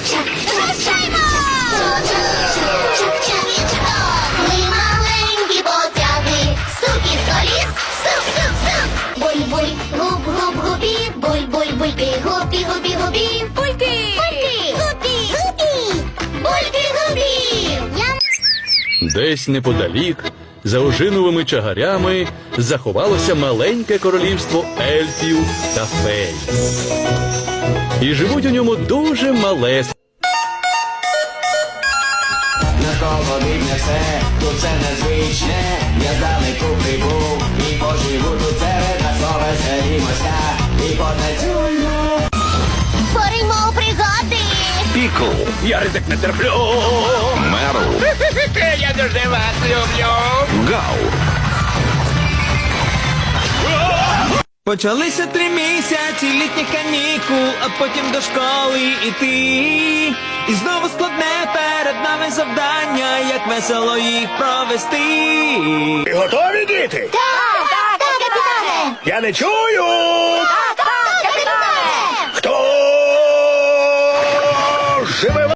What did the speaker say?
Вирушаймо! Ми маленькі потяги, стук із коліс, стук, стук, стук. Буль-буль, губ-губ-губі, буль-буль, бульки, губі-губі-губі. Бульки! Бульки! Губі! Губі! Бульки-губі! Десь неподалік за ожиновими чагарями, заховалося маленьке королівство ельфів та фей. І живуть у ньому дуже малесенькі. Навколо видно все, тут все незвичне, я здалеку прибув і поживу тут серед нас повеселімося і потанцюємо. Пориньмо у пригоди! Пікл, Я ризик не терплю. Мерл, я дуже вас люблю. Гау. Почалися три місяці, літніх канікул, а потім до школи іти. І знову складне перед нами завдання, як весело їх провести. Ви готові, діти? Так, так, так, капітане! Я не чую! Так, так, капітане! Хто живе?